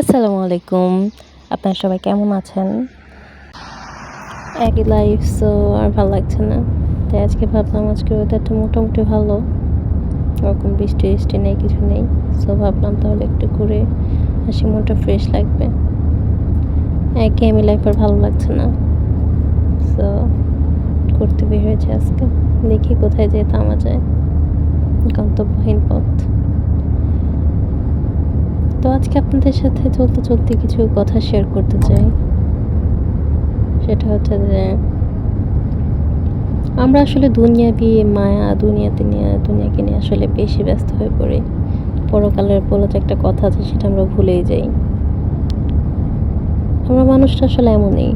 আসসালামু আলাইকুম। আপনারা সবাই কেমন আছেন? একই লাইফ সো আর ভালো লাগছে না। তাই আজকে ভাবলাম, আজকে ওয়েদারটা মোটামুটি ভালো। ওরকম বৃষ্টি বৃষ্টি নেই, কিছু নেই। সো ভাবলাম তাহলে একটু ঘুরে হাসি মনটা ফ্রেশ লাগবে। একই আমি লাইফ আর ভালো লাগছে না। সো ঘুরতে বের হয়েছে আজকে। দেখি কোথায় যেয়ে থামা যায় গন্তব্যহীন পথ। তো আজকে আপনাদের সাথে চলতে চলতে কিছু কথা শেয়ার করতে চাই। সেটা হচ্ছে যে, আমরা আসলে দুনিয়াবি মায়া, দুনিয়াতে নিয়ে, দুনিয়াকে নিয়ে আসলে বেশি ব্যস্ত হয়ে পড়ি। পরকালের বলে যে একটা কথা আছে, সেটা আমরা ভুলেই যাই। আমরা মানুষটা আসলে এমনই।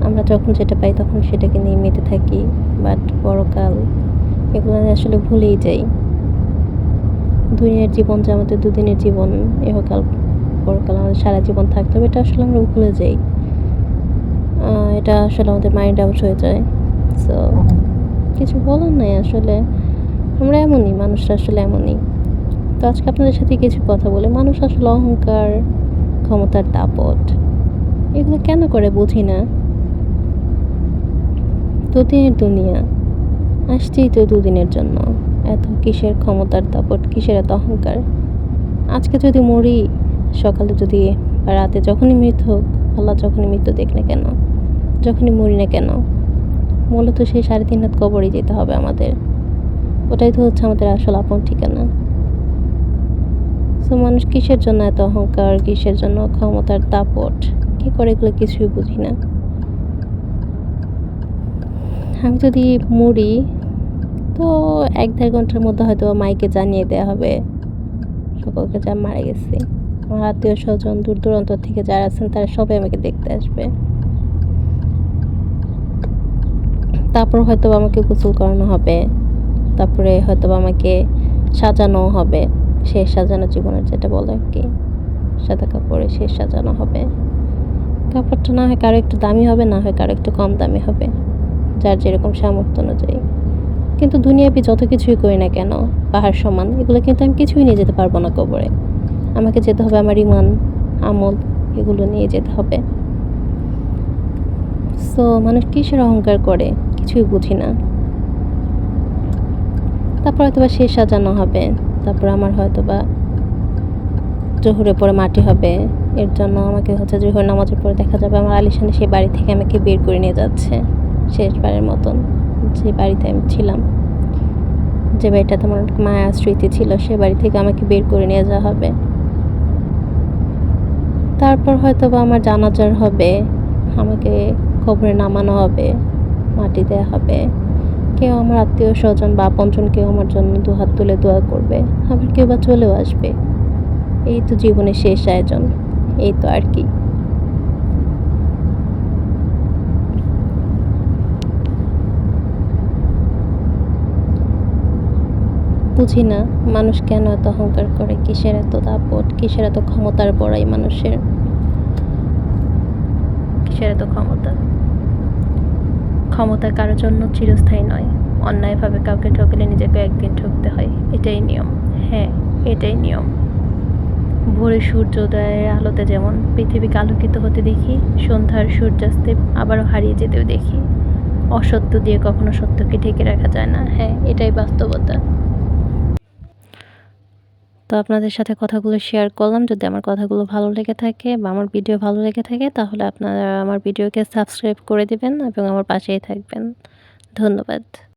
আমরা যখন যেটা পাই তখন সেটাকে নিয়ে মেতে থাকি বাট পরকাল এগুলো আসলে ভুলেই যাই। দুনিয়ার জীবন যে আমাদের দুদিনের জীবন এহকাল পরকাল আমাদের সারা জীবন থাকতে হবে, এটা আসলে আমরা ভুলে যাই। এটা আসলে আমাদের মাইন্ড আউট হয়ে যায়। সো কিছু বলার নাই আসলে। আমরা এমনই, মানুষরা আসলে এমনই। তো আজকে আপনাদের সাথে কিছু কথা বলে, মানুষ আসলে অহংকার, ক্ষমতার দাপট, এগুলো কেন করে বুঝি না? দুদিনের দুনিয়া আসছেই তো দুদিনের জন্য। এত কিসের ক্ষমতার দাপট, কিসের এত অহংকার? আজকে যদি মরি, সকালে যদি রাতে যখনই মৃত্যু হোক, আল্লাহ যখনই মৃত্যু দেখ না কেন? যখনই মরি না কেন? মূলত সেই সাড়ে তিন হাত কবরই যেতে হবে আমাদের। ওটাই তো হচ্ছে আমাদের আসল আপন ঠিকানা। তো মানুষ কিসের জন্য এত অহংকার, কিসের জন্য ক্ষমতার দাপট? কী করে এগুলো কিছুই বুঝি না। আমি যদি মরি তো এক দেড় ঘণ্টার মধ্যে হয়তো মাইকে জানিয়ে দেওয়া হবে। সকলকে যা মারা গেছি। আমার আত্মীয় স্বজন দূর দূরান্ত থেকে যারা আছেন, তারা সবাই আমাকে দেখতে আসবে। তারপর হয়তো আমাকে গোসল করানো হবে। তারপরে হয়তো আমাকে সাজানো হবে। শেষ সাজানো জীবনের যেটা বলে আর কি। সাদা কাপড়ে শেষ সাজানো হবে। কাপড়টা না হয় কারও একটু দামি হবে, না হয় কারও একটু কম দামি হবে। যার যেরকম সামর্থ্য অনুযায়ী। কিন্তু দুনিয়াবি যত কিছুই করি না কেন, পাহাড় সমান, এগুলো কিন্তু আমি কিছুই নিয়ে যেতে পারব না কবরে। আমাকে যেতে হবে আমার ইমান আমল, এগুলো নিয়ে যেতে হবে। সো মানুষ কিসের অহংকার করে? কিছুই বুঝি না। তারপর হয়তো বা শেষ সাজানো হবে। তারপর আমার হয়তো বা জোহরে পরে মাটি হবে। এর জন্য আমাকে হচ্ছে জোহর নামাজের পরে দেখা যাবে আমার আলিশানে সেই বাড়ি থেকে আমাকে বের করে নিয়ে যাচ্ছে। শেষবারের মতন যে বাড়িতে আমি ছিলাম। যে বাড়িটাতে আমার মায়া স্মৃতি ছিল, সে বাড়ি থেকে আমাকে বের করে নিয়ে যাওয়া হবে। তারপর হয়তো বা আমার জানাজার হবে, আমাকে খবরে নামানো হবে, মাটি দেওয়া হবে। কেউ আমার আত্মীয় স্বজন বা আপনজন কেউ আমার জন্য দু হাত তুলে দোয়া করবে, আবার কেউ বা চলেও আসবে। এই তো জীবনের শেষ আয়োজন, এই তো আর কি। বুঝি না মানুষ কেন এত অহংকার করে? কিসের এত দাপট? কিসের এত ক্ষমতার বড়াই মানুষের? কিসের এত ক্ষমতা? ক্ষমতা কারোর জন্য চিরস্থায়ী নয়। অন্যায়ভাবে কাউকে ঠকলে নিজেকে একদিন ঠকতে হয়। এটাই নিয়ম। হ্যাঁ এটাই নিয়ম। ভোরে সূর্যোদয়ের আলোতে যেমন পৃথিবীকে আলোকিত হতে দেখি, সন্ধ্যার সূর্যাস্তে আবারও হারিয়ে যেতেও দেখি। অসত্য দিয়ে কখনো সত্যকে ঢেকে রাখা যায় না। হ্যাঁ এটাই বাস্তবতা। তো আপনাদের সাথে কথাগুলো শেয়ার করলাম। যদি আমার কথাগুলো ভালো লেগে থাকে বা আমার ভিডিও ভালো লেগে থাকে, তাহলে আপনারা আমার ভিডিওকে সাবস্ক্রাইব করে দেবেন এবং আমার পাশেই থাকবেন। ধন্যবাদ।